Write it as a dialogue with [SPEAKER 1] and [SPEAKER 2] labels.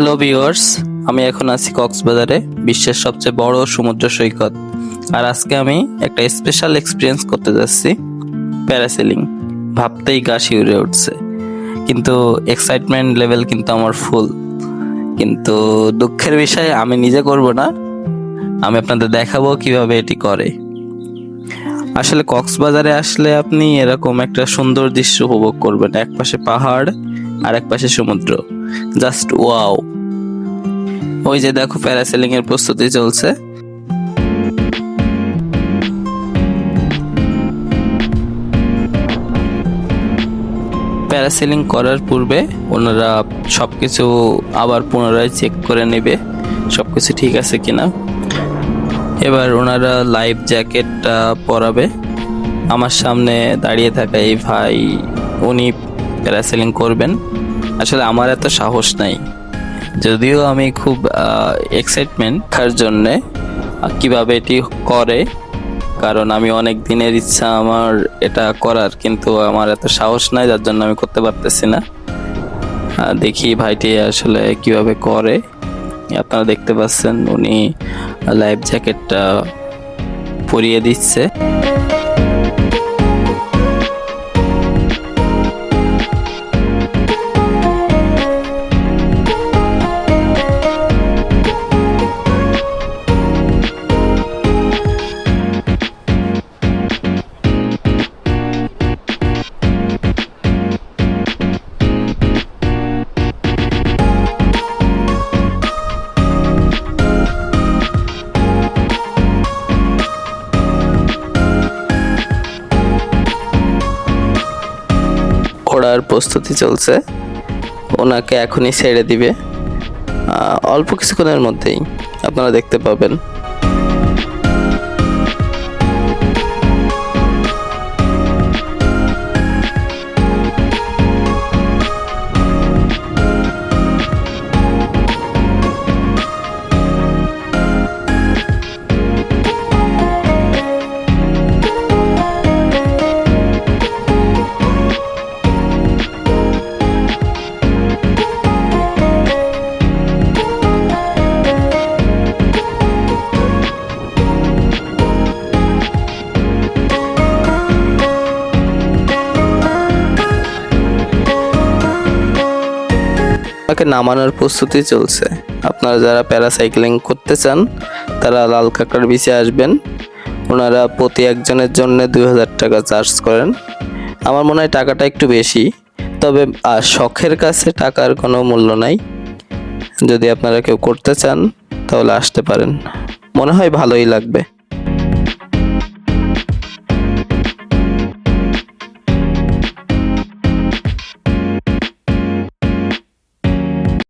[SPEAKER 1] Hello viewers আমি এখন আছি কক্সবাজারে, বিশ্বের সবচেয়ে বড় সমুদ্র সৈকত। আর আজকে আমি একটা স্পেশাল এক্সপিরিয়েন্স করতে যাচ্ছি প্যারাসেলিং ভাবতেই গা শিউরে উঠছে। কিন্তু এক্সাইটমেন্ট লেভেল কিন্তু আমার ফুল কিন্তু দুঃখের বিষয়, আমি নিজে করব না। আমি আপনাদের দেখাবো কীভাবে এটি করে। আসলে কক্সবাজারে আসলে আপনি এরকম একটা সুন্দর দৃশ্য উপভোগ করবেন। এক পাশে পাহাড় আর এক পাশে সমুদ্র। Just wow. ওই যে দেখো প্যারাসেলিং এর প্রস্তুতি চলছে। প্যারাসেলিং করার পূর্বে ওনারা সবকিছু আবার পুনরায় চেক করে নেবে, সবকিছু ঠিক আছে কিনা। এবার ওনারা লাইফ জ্যাকেটটা পরাবে। আমার সামনে দাঁড়িয়ে থাকা এই ভাই, উনি প্যারাসেলিং করবেন, আসলে আমার এত সাহস নাই। যদিও আমি খুব এক্সাইটমেন্ট খার জন্যে কীভাবে এটি করে, কারণ আমি অনেক দিনের ইচ্ছা আমার এটা করার, কিন্তু আমার এত সাহস নাই, যার জন্য আমি করতে পারতেছি না। দেখি ভাইটি আসলে কীভাবে করে। আপনারা দেখতে পাচ্ছেন উনি লাইফ জ্যাকেটটা পরিয়ে দিচ্ছে। ওড়ার প্রস্তুতি চলছে। ওনাকে এখনই ছেড়ে দিবে। অল্প কিছুক্ষণের মধ্যেই আপনারা দেখতে পাবেন। ওনাকে নামানোর প্রস্তুতি চলছে। আপনারা যারা প্যারাসাইক্লিং করতে চান তারা লাল কাঁকড়ার বিচে আসবেন। ওনারা প্রতি একজনের জন্য দুই হাজার টাকা চার্জ করেন। আমার মনে হয় টাকাটা একটু বেশি তবে আহ, শখের কাছে টাকার কোনো মূল্য নাই। যদি আপনারা কেউ করতে চান তাহলে আসতে পারেন। মনে হয় ভালোই লাগবে।